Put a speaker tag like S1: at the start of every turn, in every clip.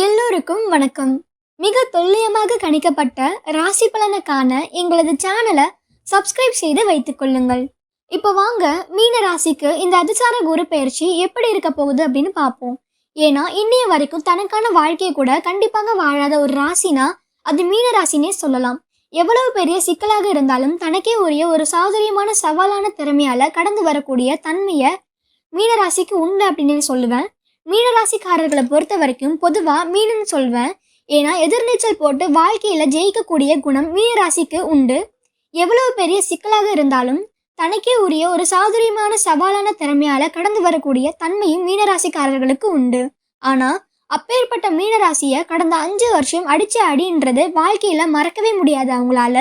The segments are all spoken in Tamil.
S1: எல்லோருக்கும் வணக்கம். மிக துல்லியமாக கணிக்கப்பட்ட ராசி பலனுக்கான எங்களது சேனலை சப்ஸ்கிரைப் செய்து வைத்துக் கொள்ளுங்கள். இப்போ வாங்க மீன ராசிக்கு இந்த அதிசார குரு பயிற்சி எப்படி இருக்க போகுது அப்படின்னு பார்ப்போம். ஏன்னா இன்னைய வரைக்கும் தனக்கான வாழ்க்கையை கூட கண்டிப்பாக வாழாத ஒரு ராசினா அது மீன ராசினே சொல்லலாம். எவ்வளவு பெரிய சிக்கலாக இருந்தாலும் தனக்கே உரிய ஒரு சாதுரியமான சவாலான திறமையால கடந்து வரக்கூடிய தன்மையை மீனராசிக்கு உண்டு அப்படின்னு சொல்லுவேன். மீனராசிக்காரர்களை பொறுத்த வரைக்கும் பொதுவாக மீனுன்னு சொல்வேன். ஏன்னா எதிர்நீச்சல் போட்டு வாழ்க்கையில் ஜெயிக்கக்கூடிய குணம் மீனராசிக்கு உண்டு. எவ்வளவு பெரிய சிக்கலாக இருந்தாலும் தனக்கே உரிய ஒரு சாதுரியமான சவாலான திறமையால் கடந்து வரக்கூடிய தன்மையும் மீனராசிக்காரர்களுக்கு உண்டு. ஆனால் அப்பேற்பட்ட மீனராசியை கடந்த அஞ்சு வருஷம் அடிச்சு அடின்றது வாழ்க்கையில் மறக்கவே முடியாது அவங்களால.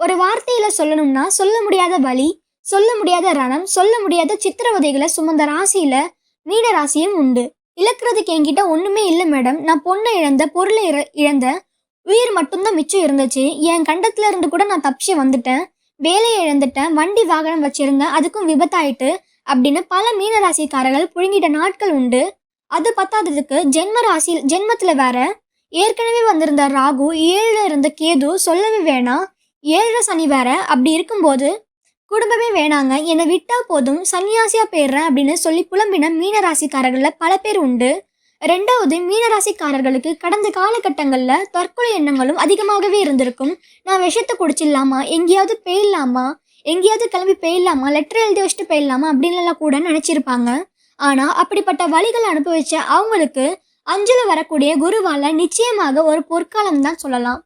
S1: ஒரு வார்த்தையில் சொல்லணும்னா சொல்ல முடியாத வழி சொல்ல முடியாத ரணம் சொல்ல முடியாத சித்திரவதைகளை சுமந்த ராசியில் மீனராசியும் உண்டு. இழக்கிறதுக்கு என்கிட்ட ஒண்ணுமே இல்லை மேடம் நான் பொண்ணை இழந்த பொருளை இழ- இழந்த உயிர் மட்டும்தான் மிச்சம் இருந்துச்சு. என் கண்டத்துல இருந்து கூட நான் தப்பிச்சு வந்துட்டேன். வேலையை இழந்துட்டேன். வண்டி வாகனம் வச்சிருந்தேன். அதுக்கும் விபத்தாயிட்டு அப்படின்னு பல மீன ராசிக்காரர்கள் புழுங்கிட்ட நாட்கள் உண்டு. அது பத்தாததுக்கு ஜென்ம ராசி ஜென்மத்துல வேற ஏற்கனவே வந்திருந்த ராகு ஏழுல இருந்த கேது சொல்லவே வேணாம். ஏழரை சனி வேற. அப்படி இருக்கும்போது குடும்பமே வேணாங்க. என்னை விட்டா போதும். சன்னியாசியா போயிடுறேன் அப்படின்னு சொல்லி புலம்பின மீனராசிக்காரர்களில் பல பேர் உண்டு. ரெண்டாவது மீனராசிக்காரர்களுக்கு கடந்த காலகட்டங்களில் தற்கொலை எண்ணங்களும் அதிகமாகவே இருந்திருக்கும். நான் விஷத்தை குடிச்சிடலாமா? எங்கேயாவது போயிடலாமா? எங்கேயாவது கிளம்பி போயிடலாமா? லெட்டர் எழுதி வச்சுட்டு போயிடலாமா? அப்படின்லாம் கூட நினச்சிருப்பாங்க. ஆனால் அப்படிப்பட்ட வழிகளை அனுபவிச்ச அவங்களுக்கு அஞ்சில் வரக்கூடிய குருவால் நிச்சயமாக ஒரு பொற்காலம் தான் சொல்லலாம்.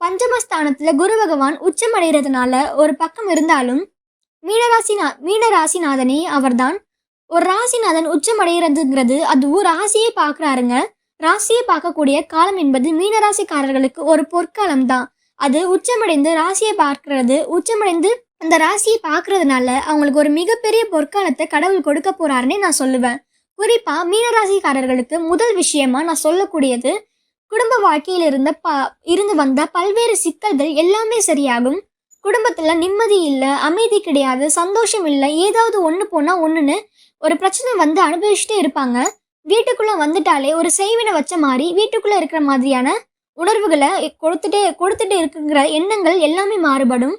S1: பஞ்சமஸ்தானத்தில் குரு பகவான் உச்சமடைகிறதுனால ஒரு பக்கம் இருந்தாலும் மீனராசினா மீனராசிநாதனே அவர்தான். ஒரு ராசிநாதன் உச்சமடைகிறதுங்கிறது அதுவும் ராசியை பார்க்குறாருங்க. ராசியை பார்க்கக்கூடிய காலம் என்பது மீனராசிக்காரர்களுக்கு ஒரு பொற்காலம் தான் அது உச்சமடைந்து ராசியை பார்க்கறது. உச்சமடைந்து அந்த ராசியை பார்க்கறதுனால அவங்களுக்கு ஒரு மிகப்பெரிய பொற்காலத்தை கடவுள் கொடுக்க போறாருன்னே நான் சொல்லுவேன். குறிப்பா மீனராசிக்காரர்களுக்கு முதல் விஷயமா நான் சொல்லக்கூடியது குடும்ப வாழ்க்கையில் இருந்த ப இருந்து வந்த பல்வேறு சிக்கல்கள் எல்லாமே சரியாகும். குடும்பத்தில் நிம்மதி இல்லை அமைதி கிடையாது சந்தோஷம் இல்லை ஏதாவது ஒன்று போனால் ஒன்றுன்னு ஒரு பிரச்சனை வந்து அனுபவிச்சுட்டே இருப்பாங்க. வீட்டுக்குள்ளே வந்துட்டாலே ஒரு செய்வினை வச்ச மாதிரி வீட்டுக்குள்ளே இருக்கிற மாதிரியான உணர்வுகளை கொடுத்துட்டே கொடுத்துட்டு இருக்குங்கிற எண்ணங்கள் எல்லாமே மாறுபடும்.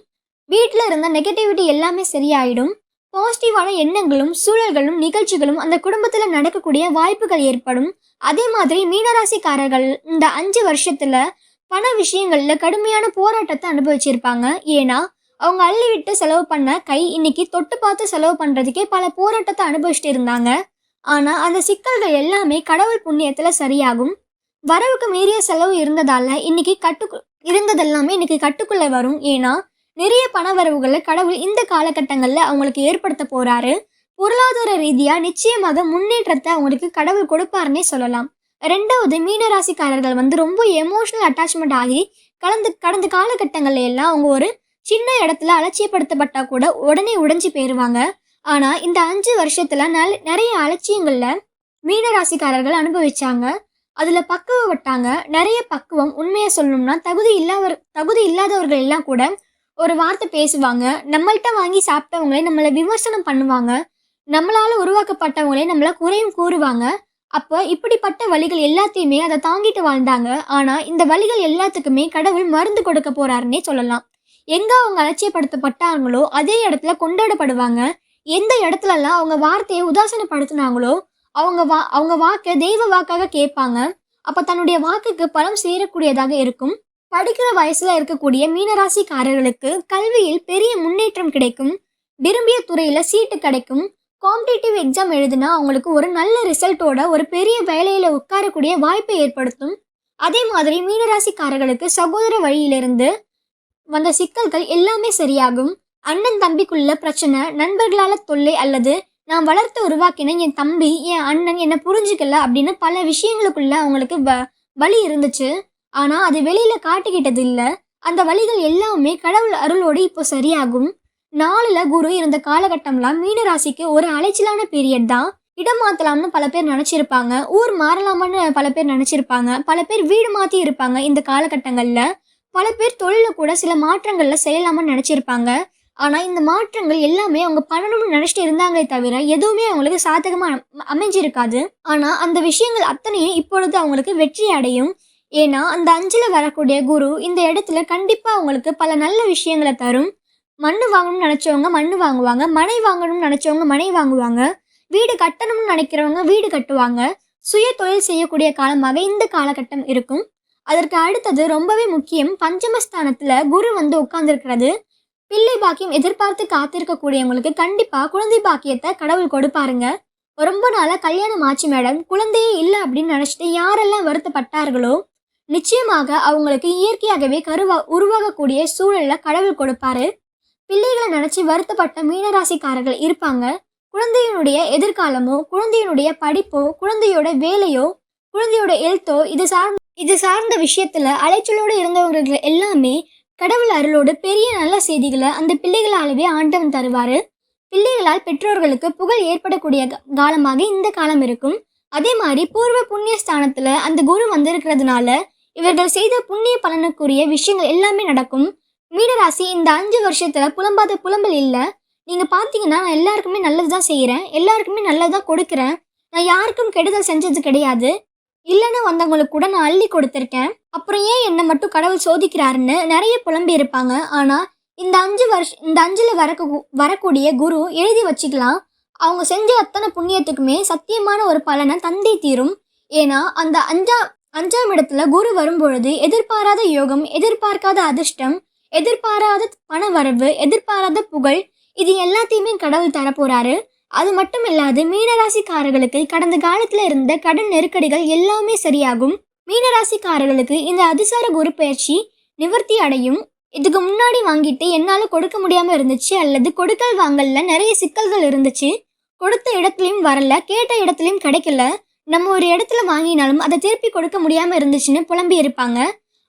S1: வீட்டில் இருந்த நெகட்டிவிட்டி எல்லாமே சரியாயிடும். பாசிட்டிவான எண்ணங்களும் சூழல்களும் நிகழ்ச்சிகளும் அந்த குடும்பத்தில் நடக்கக்கூடிய வாய்ப்புகள் ஏற்படும். அதே மாதிரி மீனராசிக்காரர்கள் இந்த அஞ்சு வருஷத்தில் பண விஷயங்களில் கடுமையான போராட்டத்தை அனுபவிச்சிருப்பாங்க. ஏன்னா அவங்க அள்ளி விட்டு செலவு பண்ண கை இன்னைக்கு தொட்டு பார்த்து செலவு பண்ணுறதுக்கே பல போராட்டத்தை அனுபவிச்சுட்டு இருந்தாங்க. ஆனால் அந்த சிக்கல்கள் எல்லாமே கடவுள் புண்ணியத்தில் சரியாகும். வரவுக்கு மீறிய செலவு இருந்ததால் இன்னைக்கு கட்டு இருந்ததெல்லாமே இன்னைக்கு கட்டுக்குள்ளே வரும். ஏன்னா நிறைய பண வரவுகளை கடவுள் இந்த காலகட்டங்களில் அவங்களுக்கு ஏற்படுத்த போகிறாரு பொருளாதார ரீதியாக நிச்சயமாக முன்னேற்றத்தை அவங்களுக்கு கடவுள் கொடுப்பாருன்னே சொல்லலாம். ரெண்டாவது மீனராசிக்காரர்கள் வந்து ரொம்ப எமோஷனல் அட்டாச்மெண்ட் ஆகி கலந்து கடந்த காலகட்டங்கள்ல எல்லாம் அவங்க ஒரு சின்ன இடத்துல அலட்சியப்படுத்தப்பட்டா கூட உடனே உடைஞ்சு போயிடுவாங்க ஆனா இந்த அஞ்சு வருஷத்துல நல் நிறைய அலட்சியங்கள்ல மீனராசிக்காரர்கள் அனுபவிச்சாங்க. அதுல பக்குவப்பட்டாங்க நிறைய பக்குவம். உண்மையை சொல்லணும்னா தகுதி இல்லாதவர் தகுதி இல்லாதவர்கள் எல்லாம் கூட ஒரு வார்த்தை பேசுவாங்க. நம்மள்கிட்ட வாங்கி சாப்பிட்டவங்களே நம்மளை விமர்சனம் பண்ணுவாங்க. நம்மளால உருவாக்கப்பட்டவங்களே நம்மளை குறையும் கூறுவாங்க. அப்போ இப்படிப்பட்ட வழிகள் எல்லாத்தையுமே அதை தாங்கிட்டு வாழ்ந்தாங்க. ஆனால் இந்த வழிகள் எல்லாத்துக்குமே கடவுள் மருந்து கொடுக்க போறாருன்னே சொல்லலாம். எங்கே அவங்க அலட்சியப்படுத்தப்பட்டாங்களோ அதே இடத்துல கொண்டாடப்படுவாங்க. எந்த இடத்துலலாம் அவங்க வார்த்தையை உதாசனப்படுத்தினாங்களோ அவங்க வா அவங்க வாக்கை தெய்வ வாக்காக கேட்பாங்க. அப்போ தன்னுடைய வாக்குக்கு பலம் சேரக்கூடியதாக இருக்கும். படிக்கிற வயசில் இருக்கக்கூடிய மீனராசிக்காரர்களுக்கு கல்வியில் பெரிய முன்னேற்றம் கிடைக்கும். விரும்பிய துறையில் சீட்டு கிடைக்கும். காம்படிட்டிவ் எக்ஸாம் எழுதுனா அவங்களுக்கு ஒரு நல்ல ரிசல்ட்டோட ஒரு பெரிய வேலையில் உட்காரக்கூடிய வாய்ப்பை ஏற்படுத்தும். அதே மாதிரி மீனராசிக்காரர்களுக்கு சகோதர வழியிலிருந்து வந்த சிக்கல்கள் எல்லாமே சரியாகும். அண்ணன் தம்பிக்குள்ள பிரச்சனை நண்பர்களால் தொல்லை அல்லது நான் வளர்த்து உருவாக்கின என் தம்பி என் அண்ணன் என்னை புரிஞ்சுக்கல அப்படின்னு பல விஷயங்களுக்குள்ள அவங்களுக்கு வ- வழி இருந்துச்சு. ஆனால் அது வெளியில் காட்டிக்கிட்டது இல்லை. அந்த வழிகள் எல்லாமே கடவுள் அருளோடு இப்போ சரியாகும். நாலில் குரு இருந்த காலகட்டம்லாம் மீனராசிக்கு ஒரு அலைச்சலான பீரியட் தான். இடம் மாற்றலாம்னு பல பேர் நினச்சிருப்பாங்க. ஊர் மாறலாமான்னு பல பேர் நினச்சிருப்பாங்க. பல பேர் வீடு மாற்றி இருப்பாங்க இந்த காலகட்டங்களில். பல பேர் தொழிலில் கூட சில மாற்றங்களில் செய்யலாமான்னு நினச்சிருப்பாங்க. ஆனால் இந்த மாற்றங்கள் எல்லாமே அவங்க பண்ணணும்னு நினச்சிட்டு இருந்தாங்களே தவிர எதுவுமே அவங்களுக்கு சாதகமாக அமைஞ்சிருக்காது. ஆனால் அந்த விஷயங்கள் அத்தனையும் இப்பொழுது அவங்களுக்கு வெற்றி அடையும். ஏன்னா அந்த அஞ்சில் வரக்கூடிய குரு இந்த இடத்துல கண்டிப்பாக அவங்களுக்கு பல நல்ல விஷயங்களை தரும். மண் வாங்கணும்னு நினச்சவங்க மண் வாங்குவாங்க. மனை வாங்கணும்னு நினச்சவங்க மனை வாங்குவாங்க. வீடு கட்டணும்னு நினைக்கிறவங்க வீடு கட்டுவாங்க. சுய தொழில் செய்யக்கூடிய காலமாக இந்த காலகட்டம் இருக்கும். அதற்கு அடுத்தது ரொம்பவே முக்கியம் பஞ்சமஸ்தானத்தில் குரு வந்து உட்கார்ந்துருக்கிறது. பிள்ளை பாக்கியம் எதிர்பார்த்து காத்திருக்கக்கூடியவங்களுக்கு கண்டிப்பாக குழந்தை பாக்கியத்தை கடவுள் கொடுப்பாருங்க. ரொம்ப நாளாக கல்யாணம் ஆச்சு மேடம். குழந்தையே இல்லை அப்படின்னு நினச்சிட்டு யாரெல்லாம் வருத்தப்பட்டார்களோ நிச்சயமாக அவங்களுக்கு இயற்கையாகவே கருவா உருவாகக்கூடிய சூழலில் கடவுள் கொடுப்பாரு. பிள்ளைகளை நினச்சி வருத்தப்பட்ட மீனராசிக்காரர்கள் இருப்பாங்க. குழந்தையினுடைய எதிர்காலமோ குழந்தையினுடைய படிப்போ குழந்தையோட வேலையோ குழந்தையோட எழுத்தோ இது சார்ந்த இது சார்ந்த விஷயத்துல அலைச்சலோடு இருந்தவர்கள் எல்லாமே கடவுள் அருளோடு பெரிய நல்ல செய்திகளை அந்த பிள்ளைகளாலவே ஆண்டவன் தருவார். பிள்ளைகளால் பெற்றோர்களுக்கு புகழ் ஏற்படக்கூடிய க- காலமாக இந்த காலம் இருக்கும். அதே மாதிரி பூர்வ புண்ணிய ஸ்தானத்தில் அந்த குரு வந்திருக்கிறதுனால இவர்கள் செய்த புண்ணிய பலனுக்குரிய விஷயங்கள் எல்லாமே நடக்கும். மீனராசி இந்த அஞ்சு வருஷத்தில் புலம்பாத புலம்பல் இல்லை. நீங்கள் பார்த்தீங்கன்னா நான் எல்லாருக்குமே நல்லது தான் செய்கிறேன் எல்லாருக்குமே நல்லதா கொடுக்குறேன். நான் யாருக்கும் கெடுதல் செஞ்சது கிடையாது. இல்லைன்னு வந்தவங்களுக்கு கூட நான் அள்ளி கொடுத்துருக்கேன். அப்புறம் ஏன் என்னை மட்டும் கடவுள் சோதிக்கிறாருன்னு நிறைய புலம்பி இருப்பாங்க. ஆனால் இந்த அஞ்சு வருஷம் இந்த அஞ்சில் வரக்கு வரக்கூடிய குரு எழுதி வச்சுக்கலாம். அவங்க செஞ்ச அத்தனை புண்ணியத்துக்குமே சத்தியமான ஒரு பலனை தந்தை தீரும். ஏன்னா அந்த அஞ்சா அஞ்சாம் இடத்துல குரு வரும்பொழுது எதிர்பாராத யோகம் எதிர்பார்க்காத அதிர்ஷ்டம் எதிர்பாராத பண வரவு எதிர்பாராத புகழ் இது எல்லாத்தையுமே கடவுள் தரப்போறாரு. அது மட்டும் இல்லாது மீனராசிக்காரர்களுக்கு கடந்த காலத்துல இருந்த கடன் நெருக்கடிகள் எல்லாமே சரியாகும். மீனராசிக்காரர்களுக்கு இந்த அதிசார குரு பயிற்சி நிவர்த்தி அடையும். இதுக்கு முன்னாடி வாங்கிட்டு என்னால் கொடுக்க முடியாமல் இருந்துச்சு அல்லது கொடுக்கல் வாங்கல்ல நிறைய சிக்கல்கள் இருந்துச்சு. கொடுத்த இடத்துலையும் வரல கேட்ட இடத்துலையும் கிடைக்கல. நம்ம ஒரு இடத்துல வாங்கினாலும் அதை திருப்பி கொடுக்க முடியாமல் இருந்துச்சுன்னு புலம்பி இருப்பாங்க.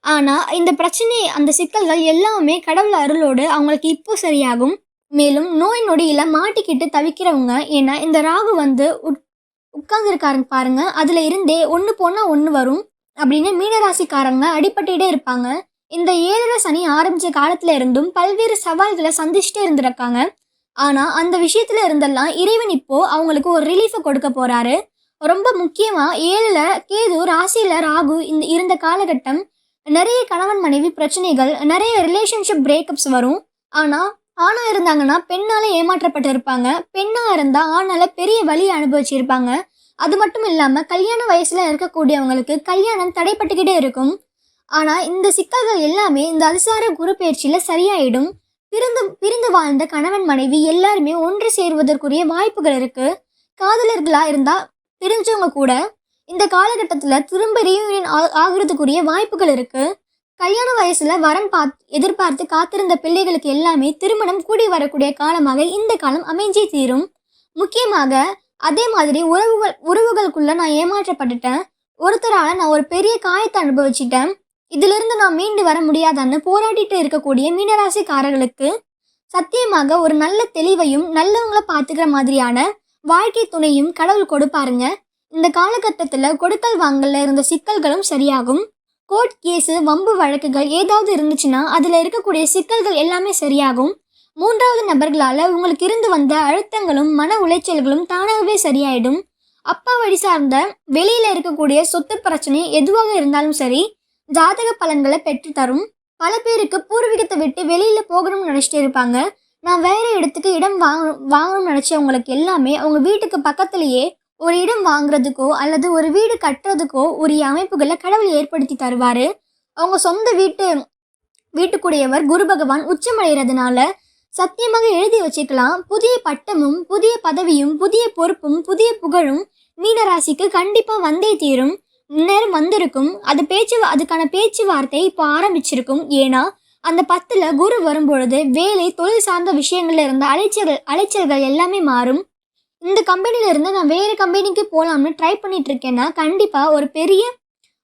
S1: ஆனால் இந்த பிரச்சனை அந்த சிக்கல்கள் எல்லாமே கடவுள் அருளோடு அவங்களுக்கு இப்போ சரியாகும். மேலும் நோய் நொடியில் மாட்டிக்கிட்டு தவிக்கிறவங்க ஏன்னா இந்த ராகு வந்து உட் உட்கார்ந்துருக்காருங்க பாருங்க. அதில் இருந்தே ஒன்று போனால் ஒன்று வரும் அப்படின்னு மீனராசிக்காரங்க அடிபட்டுகிட்டே இருப்பாங்க. இந்த ஏழரை சனி ஆரம்பித்த காலத்துல இருந்தும் பல்வேறு சவால்களை சந்திச்சுட்டே இருந்திருக்காங்க. ஆனால் அந்த விஷயத்துல இருந்தெல்லாம் இறைவன் இப்போ அவங்களுக்கு ஒரு ரிலீஃபை கொடுக்க போறாரு. ரொம்ப முக்கியமாக ஏழில் கேது ராசியில் ராகு இந்த இருந்த காலகட்டம் நிறைய கணவன் மனைவி பிரச்சனைகள் நிறைய ரிலேஷன்ஷிப் பிரேக்கப்ஸ் வரும். ஆனால் ஆணாக இருந்தாங்கன்னா பெண்ணால் ஏமாற்றப்பட்டு இருப்பாங்க பெண்ணாக இருந்தால் ஆணால் பெரிய வலி அனுபவிச்சிருப்பாங்க. அது மட்டும் இல்லாமல் கல்யாண வயசில் இருக்கக்கூடியவங்களுக்கு கல்யாணம் தடைப்பட்டுக்கிட்டே இருக்கும். ஆனால் இந்த சிக்கல்கள் எல்லாமே இந்த அதிசார குரு பயிற்சியில் சரியாயிடும். பிரிந்து பிரிந்து வாழ்ந்த கணவன் மனைவி எல்லாருமே ஒன்று சேருவதற்குரிய வாய்ப்புகள் இருக்குது காதலர்களாக இருந்தால் பிரிஞ்சவங்க கூட இந்த காலகட்டத்தில் திரும்ப ரீயூனியன் ஆகிறதுக்குரிய வாய்ப்புகள் இருக்குது கல்யாண வயசில் வரம் பார்த்து எதிர்பார்த்து காத்திருந்த பிள்ளைகளுக்கு எல்லாமே திருமணம் கூடி வரக்கூடிய காலமாக இந்த காலம் அமைஞ்சே தீரும். முக்கியமாக அதே மாதிரி உறவுகள் உறவுகளுக்குள்ளே நான் ஏமாற்றப்பட்டுட்டேன். ஒருத்தரால் நான் ஒரு பெரிய காயத்தை அனுபவிச்சிட்டேன். இதிலிருந்து நான் மீண்டு வர முடியாதான்னு போராடிட்டு இருக்கக்கூடிய மீனராசிக்காரர்களுக்கு சத்தியமாக ஒரு நல்ல தெளிவையும் நல்லவங்கள பார்த்துக்கிற மாதிரியான வாழ்க்கை துணையும் கடவுள் கொடுப்பாருங்க. இந்த காலகட்டத்தில் கொடுக்கல் வாங்கல இருந்த சிக்கல்களும் சரியாகும். கோர்ட் கேஸு வம்பு வழக்குகள் ஏதாவது இருந்துச்சுன்னா அதில் இருக்கக்கூடிய சிக்கல்கள் எல்லாமே சரியாகும். மூன்றாவது நபர்களால் உங்களுக்கு இருந்து வந்த அழுத்தங்களும் மன உளைச்சல்களும் தானாகவே சரியாயிடும். அப்பா வழி சார்ந்த வெளியில் இருக்கக்கூடிய சொத்து பிரச்சனை எதுவாக இருந்தாலும் சரி ஜாதக பலன்களை பெற்று தரும். பல பேருக்கு பூர்வீகத்தை விட்டு வெளியில் போகணும்னு நினச்சிட்டு இருப்பாங்க. நான் வேறு இடத்துக்கு இடம் வாங்க வாங்கணும்னு நினச்சவங்களுக்கு எல்லாமே அவங்க வீட்டுக்கு பக்கத்துலேயே ஒரு இடம் வாங்குறதுக்கோ அல்லது ஒரு வீடு கட்டுறதுக்கோ உரிய அமைப்புகளை கடவுள் ஏற்படுத்தி தருவார். அவங்க சொந்த வீட்டு வீட்டுக்குடையவர் குரு பகவான் உச்சமடைகிறதுனால சத்தியமாக எழுதி வச்சுக்கலாம். புதிய பட்டமும் புதிய பதவியும் புதிய பொறுப்பும் புதிய புகழும் மீனராசிக்கு கண்டிப்பாக வந்தே தீரும். நேரம் வந்திருக்கும். அது பேச்சு அதுக்கான பேச்சுவார்த்தை இப்போ ஆரம்பிச்சிருக்கும். ஏன்னா அந்த பத்தில் குரு வரும்பொழுது வேலை தொழில் சார்ந்த விஷயங்கள்ல இருந்த அலைச்சல்கள் அலைச்சல்கள் எல்லாமே மாறும். இந்த கம்பெனியிலேருந்து நான் வேறு கம்பெனிக்கு போகலாம்னு ட்ரை பண்ணிகிட்ருக்கேன்னா கண்டிப்பாக ஒரு பெரிய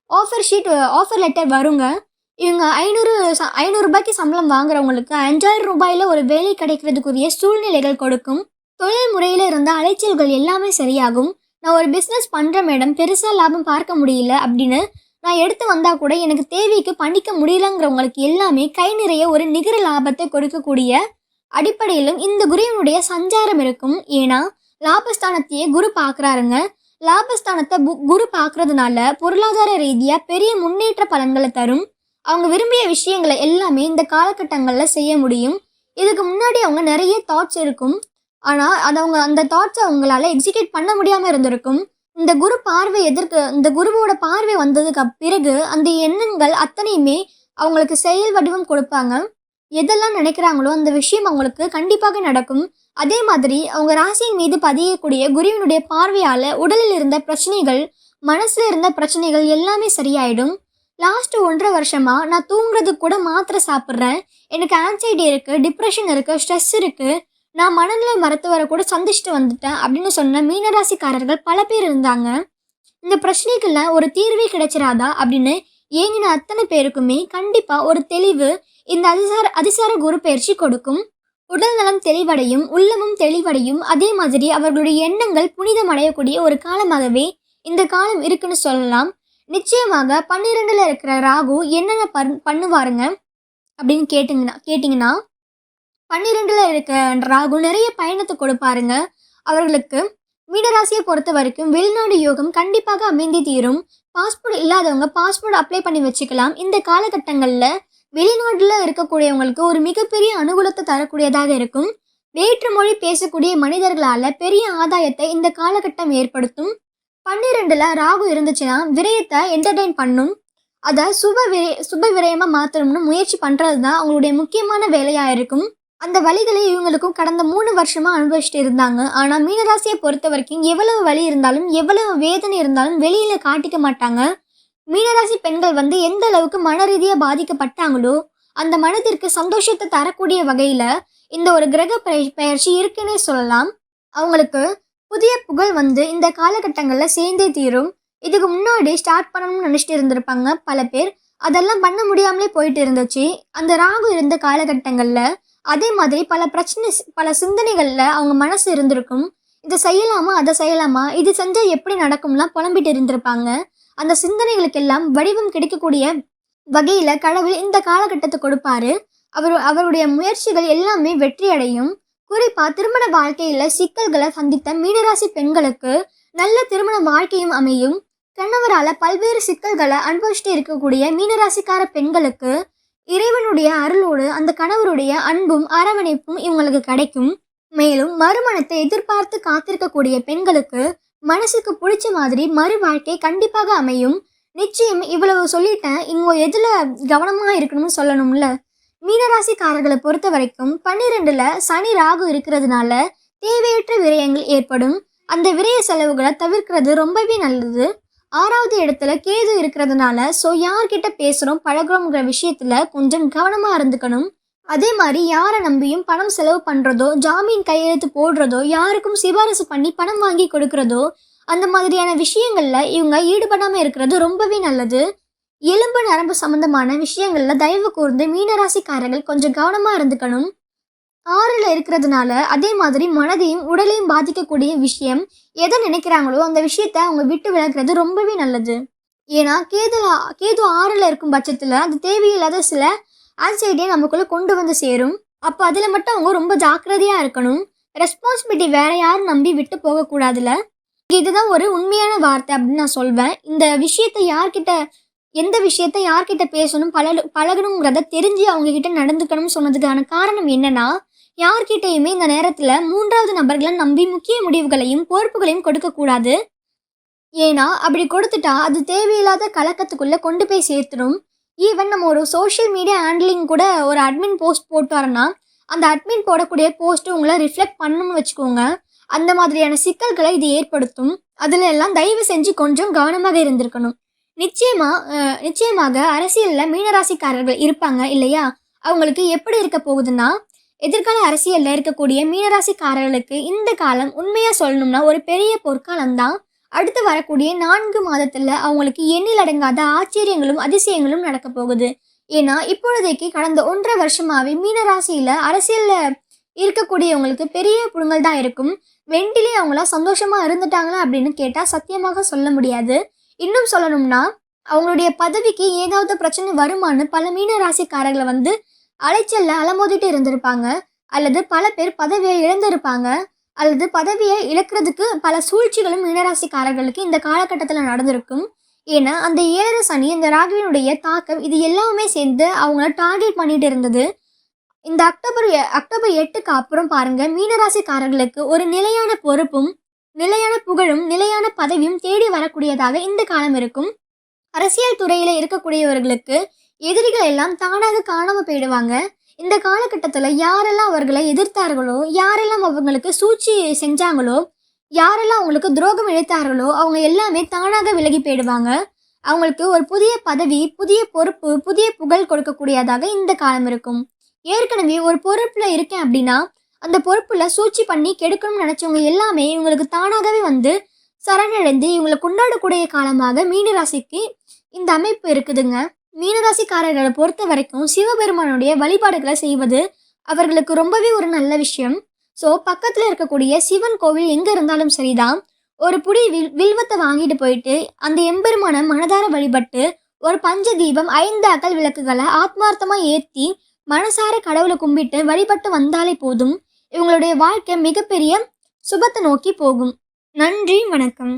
S1: ஆஃபர் ஷீட் ஆஃபர் லெட்டர் வருங்க. இவங்க ஐநூறு ச- ஐநூறுரூபாய்க்கு சம்பளம் வாங்குறவங்களுக்கு அஞ்சாயிரம் ரூபாயில ஒரு வேலை கிடைக்கிறதுக்குரிய சூழ்நிலைகள் கொடுக்கும். தொழில் முறையில் இருந்த அலைச்சல்கள் எல்லாமே சரியாகும். நான் ஒரு பிஸ்னஸ் பண்ணுற மேடம் பெருசாக லாபம் பார்க்க முடியல அப்படின்னு நான் எடுத்து வந்தால் கூட எனக்கு தேவைக்கு பண்ணிக்க முடியலங்கிறவங்களுக்கு எல்லாமே கை நிறைய ஒரு நிகர லாபத்தை கொடுக்கக்கூடிய அடிப்படையிலும் இந்த குருவினுடைய சஞ்சாரம் இருக்கும். ஏன்னா லாபஸ்தானத்தையே குரு பார்க்குறாருங்க. லாபஸ்தானத்தை பு- குரு பார்க்கறதுனால பொருளாதார ரீதியாக பெரிய முன்னேற்ற பலன்களை தரும். அவங்க விரும்பிய விஷயங்களை எல்லாமே இந்த காலகட்டங்களில் செய்ய முடியும். இதுக்கு முன்னாடி அவங்க நிறைய தாட்ஸ் இருக்கும். ஆனால் அது அவங்க அந்த தாட்ஸை அவங்களால எக்ஸிக்யூட் பண்ண முடியாமல் இருந்திருக்கும். இந்த குரு பார்வை எதிர்க்க இந்த குருவோட பார்வை வந்ததுக்கு பிறகு அந்த எண்ணங்கள் அத்தனையுமே அவங்களுக்கு செயல் வடிவம் கொடுப்பாங்க. எதெல்லாம் நினைக்கிறாங்களோ அந்த விஷயம் அவங்களுக்கு கண்டிப்பாக நடக்கும். அதே மாதிரி அவங்க ராசியின் மீது பதியக்கூடிய குருவினுடைய பார்வையால் உடலில் இருந்த பிரச்சனைகள் மனசில் இருந்த பிரச்சனைகள் எல்லாமே சரியாயிடும். லாஸ்ட் ஒன்றரை வருஷமாக நான் தூங்குறது கூட மாத்திரை சாப்பிட்றேன். எனக்கு ஆன்சைட்டி இருக்குது டிப்ரெஷன் இருக்குது ஸ்ட்ரெஸ் இருக்குது நான் மனநிலை மருத்துவரை கூட சந்திச்சுட்டு வந்துட்டேன் அப்படின்னு சொன்ன மீனராசிக்காரர்கள் பல பேர் இருந்தாங்க. இந்த பிரச்சனைக்கெல்லாம் ஒரு தீர்வே கிடைச்சிராதா அப்படின்னு ஏங்கின அத்தனை பேருக்குமே கண்டிப்பாக ஒரு தெளிவு இந்த அதிசார அதிசார குரு பயிற்சி கொடுக்கும். உடல் நலம் தெளிவடையும் உள்ளமும் தெளிவடையும். அதே மாதிரி அவர்களுடைய எண்ணங்கள் புனிதமடையக்கூடிய ஒரு காலமாகவே இந்த காலம் இருக்குன்னு சொல்லலாம். நிச்சயமாக பன்னிரெண்டுல இருக்கிற ராகு என்னென்ன பண் பண்ணுவாருங்க? அப்படின்னு கேட்டுங்கன்னா கேட்டிங்கன்னா பன்னிரெண்டுல இருக்கிற ராகு நிறைய பயணத்தை கொடுப்பாருங்க. அவர்களுக்கு மீனராசியை பொறுத்த வரைக்கும் வெளிநாடு யோகம் கண்டிப்பாக அமைந்தே தீரும். பாஸ்போர்ட் இல்லாதவங்க பாஸ்போர்ட் அப்ளை பண்ணி வச்சுக்கலாம். இந்த காலகட்டங்களில் வெளிநாட்டில் இருக்கக்கூடியவங்களுக்கு ஒரு மிகப்பெரிய அனுகூலத்தை தரக்கூடியதாக இருக்கும். வேற்று மொழி பேசக்கூடிய மனிதர்களால் பெரிய ஆதாயத்தை இந்த காலகட்டம் ஏற்படுத்தும். பன்னிரெண்டில் ராகு இருந்துச்சுன்னா விரயத்தை என்டர்டெயின் பண்ணும். அதை சுப விரய சுப விரயமாக மாற்றணும்னு முயற்சி பண்ணுறது தான் அவங்களுடைய முக்கியமான வேலையாக இருக்கும். அந்த வழிகளை இவங்களுக்கும் கடந்த மூணு வருஷமாக அனுபவிச்சுட்டு இருந்தாங்க. ஆனால் மீனராசியை பொறுத்த வரைக்கும் எவ்வளவு வலி இருந்தாலும் எவ்வளவு வேதனை இருந்தாலும் வெளியில் காட்டிக்க மாட்டாங்க. மீனராசி பெண்கள் வந்து எந்த அளவுக்கு மன ரீதியாக பாதிக்கப்பட்டாங்களோ அந்த மனதிற்கு சந்தோஷத்தை தரக்கூடிய வகையில் இந்த ஒரு கிரக பெய- பெயர்ச்சி இருக்குன்னே சொல்லலாம். அவங்களுக்கு புதிய புகழ் வந்து இந்த காலகட்டங்களில் சேர்ந்தே தீரும். இதுக்கு முன்னாடி ஸ்டார்ட் பண்ணணும்னு நினச்சிட்டு இருந்திருப்பாங்க பல பேர். அதெல்லாம் பண்ண முடியாமலே போயிட்டு இருந்துச்சு. அந்த ராகு இருந்த காலகட்டங்களில் அதே மாதிரி பல பிரச்சனை பல சிந்தனைகளில் அவங்க மனசு இருந்திருக்கும். இதை செய்யலாமா அதை செய்யலாமா இது செஞ்சால் எப்படி நடக்கும்லாம் புலம்பிட்டு இருந்திருப்பாங்க. அந்த சிந்தனைகளுக்கெல்லாம் வடிவம் கிடைக்கக்கூடிய வகையில் கடவுள் இந்த காலகட்டத்தை கொடுப்பாரு. அவர் அவருடைய முயற்சிகள் எல்லாமே வெற்றி அடையும் குறிப்பா திருமண வாழ்க்கையில சிக்கல்களை சந்தித்த மீனராசி பெண்களுக்கு நல்ல திருமண வாழ்க்கையும் அமையும். கணவரால பல்வேறு சிக்கல்களை அனுபவிச்சுட்டு இருக்கக்கூடிய மீனராசிக்கார பெண்களுக்கு இறைவனுடைய அருளோடு அந்த கணவருடைய அன்பும் அரவணைப்பும் இவங்களுக்கு கிடைக்கும். மேலும் மறுமணத்தை எதிர்பார்த்து காத்திருக்கக்கூடிய பெண்களுக்கு மனசுக்கு பிடிச்ச மாதிரி மறு வாழ்க்கை கண்டிப்பாக அமையும். நிச்சயம் இவ்வளவு சொல்லிட்டேன். இங்கே எதில் கவனமாக இருக்கணும்னு சொல்லணும்ல? மீனராசிக்காரர்களை பொறுத்த வரைக்கும் பன்னிரெண்டில் சனி ராகு இருக்கிறதுனால தேவையற்ற விரயங்கள் ஏற்படும். அந்த விரய செலவுகளை தவிர்க்கிறது ரொம்பவே நல்லது. ஆறாவது இடத்துல கேது இருக்கிறதுனால ஸோ யார்கிட்ட பேசுகிறோம் பழகுறோங்கிற விஷயத்தில் கொஞ்சம் கவனமாக இருந்துக்கணும். அதே மாதிரி யாரை நம்பியும் பணம் செலவு பண்ணுறதோ ஜாமீன் கையெழுத்து போடுறதோ யாருக்கும் சிபாரிசு பண்ணி பணம் வாங்கி கொடுக்கறதோ அந்த மாதிரியான விஷயங்களில் இவங்க ஈடுபடாமல் இருக்கிறது ரொம்பவே நல்லது. எலும்பு நரம்பு சம்பந்தமான விஷயங்களில் தயவு கூர்ந்து மீனராசிக்காரர்கள் கொஞ்சம் கவனமாக இருந்துக்கணும். ஆறில் இருக்கிறதுனால அதே மாதிரி மனதையும் உடலையும் பாதிக்கக்கூடிய விஷயம் எதை நினைக்கிறாங்களோ அந்த விஷயத்த அவங்க விட்டு விளக்குறது ரொம்பவே நல்லது. ஏன்னா கேது கேது ஆறில் இருக்கும் பட்சத்தில் அது தேவையில்லாத சில ஆன்சைட்டியை நமக்குள்ளே கொண்டு வந்து சேரும். அப்போ அதில் மட்டும் அவங்க ரொம்ப ஜாக்கிரதையாக இருக்கணும். ரெஸ்பான்சிபிலிட்டி வேற யாரும் நம்பி விட்டு போகக்கூடாதுல இதுதான் ஒரு உண்மையான வார்த்தை அப்படின்னு நான் சொல்வேன். இந்த விஷயத்தை யார்கிட்ட எந்த விஷயத்த யார்கிட்ட பேசணும் பழ பழகணுங்கிறத தெரிஞ்சு அவங்கக்கிட்ட நடந்துக்கணும்னு சொன்னதுக்கான காரணம் என்னன்னா யார்கிட்டையுமே இந்த நேரத்தில் மூன்றாவது நபர்களை நம்பி முக்கிய முடிவுகளையும் பொறுப்புகளையும் கொடுக்கக்கூடாது ஏன்னா அப்படி கொடுத்துட்டா அது தேவையில்லாத கலக்கத்துக்குள்ளே கொண்டு போய் சேர்த்துடும் ஈவன் நம்ம ஒரு சோஷியல் மீடியா ஹேண்ட்லிங் கூட ஒரு அட்மின் போஸ்ட் போட்டு வரேன்னா அந்த அட்மின் போடக்கூடிய போஸ்ட்டு உங்களை ரிஃப்ளெக்ட் பண்ணணும்னு வச்சுக்கோங்க. அந்த மாதிரியான சிக்கல்களை இது ஏற்படுத்தும். அதில் எல்லாம் தயவு செஞ்சு கொஞ்சம் கவனமாக இருந்திருக்கணும். நிச்சயமாக நிச்சயமாக அரசியலில் மீனராசிக்காரர்கள் இருப்பாங்க இல்லையா? அவங்களுக்கு எப்படி இருக்க போகுதுன்னா எதிர்கால அரசியலில் இருக்கக்கூடிய மீனராசிக்காரர்களுக்கு இந்த காலம் உண்மையாக சொல்லணும்னா ஒரு பெரிய பொற்காலம் தான் அடுத்து வரக்கூடிய நான்கு மாதத்தில் அவங்களுக்கு எண்ணிலடங்காத ஆச்சரியங்களும் அதிசயங்களும் நடக்க போகுது. ஏன்னா இப்பொழுதைக்கு கடந்த ஒன்றரை வருஷமாகவே மீனராசியில் அரசியலில் இருக்கக்கூடியவங்களுக்கு பெரிய புடுங்கல் தான் இருக்கும். வெண்டிலே அவங்களாம் சந்தோஷமாக இருந்துட்டாங்களா அப்படின்னு கேட்டால் சத்தியமாக சொல்ல முடியாது. இன்னும் சொல்லணும்னா அவங்களுடைய பதவிக்கு ஏதாவது பிரச்சனை வருமான்னு பல மீன ராசிக்காரர்களை வந்து அலைச்சல்ல அலமோதிட்டு இருந்திருப்பாங்க. அல்லது பல பேர் பதவியை இழந்திருப்பாங்க. அல்லது பதவியை இழக்கிறதுக்கு பல சூழ்ச்சிகளும் மீனராசிக்காரர்களுக்கு இந்த காலகட்டத்தில் நடந்திருக்கும். ஏன்னா அந்த ஏழரை சனி இந்த ராகுவினுடைய தாக்கம் இது எல்லாமே சேர்ந்து அவங்கள டார்கெட் பண்ணிட்டு இருந்தது. இந்த அக்டோபர் எ- அக்டோபர் எட்டுக்கு அப்புறம் பாருங்க மீனராசிக்காரர்களுக்கு ஒரு நிலையான பொறுப்பும் நிலையான புகழும் நிலையான பதவியும் தேடி வரக்கூடியதாக இந்த காலம் இருக்கும். அரசியல் துறையில் இருக்கக்கூடியவர்களுக்கு எதிரிகள் எல்லாம் தானாக காணாமல் போயிடுவாங்க. இந்த காலகட்டத்தில் யாரெல்லாம் அவர்களை எதிர்த்தார்களோ யாரெல்லாம் அவங்களுக்கு சூழ்ச்சி செஞ்சாங்களோ யாரெல்லாம் அவங்களுக்கு துரோகம் இழைத்தார்களோ அவங்க எல்லாமே தானாக விலகி போயிடுவாங்க. அவங்களுக்கு ஒரு புதிய பதவி புதிய பொறுப்பு புதிய புகழ் கொடுக்கக்கூடியதாக இந்த காலம் இருக்கும். ஏற்கனவே ஒரு பொறுப்பில் இருக்கேன் அப்படின்னா அந்த பொறுப்பில் சூழ்ச்சி பண்ணி கெடுக்கணும்னு நினச்சவங்க எல்லாமே இவங்களுக்கு தானாகவே வந்து சரணடைந்து இவங்களை கொண்டாடக்கூடிய காலமாக மீனராசிக்கு இந்த அமைப்பு இருக்குதுங்க. மீனராசிக்காரர்களை பொறுத்த வரைக்கும் சிவபெருமானுடைய வழிபாடுகளை செய்வது அவர்களுக்கு ரொம்பவே ஒரு நல்ல விஷயம். ஸோ பக்கத்தில் இருக்கக்கூடிய சிவன் கோவில் எங்கே இருந்தாலும் சரிதான். ஒரு புடி வில் வில்வத்தை வாங்கிட்டு போயிட்டு அந்த எம்பெருமான மனதார வழிபட்டு ஒரு பஞ்ச தீபம் ஐந்து அகல் விளக்குகளை ஆத்மார்த்தமாக ஏற்றி மனசார கடவுளை கும்பிட்டு வழிபட்டு வந்தாலே போதும். இவங்களுடைய வாழ்க்கை மிகப்பெரிய சுபத்தை நோக்கி போகும். நன்றி வணக்கம்.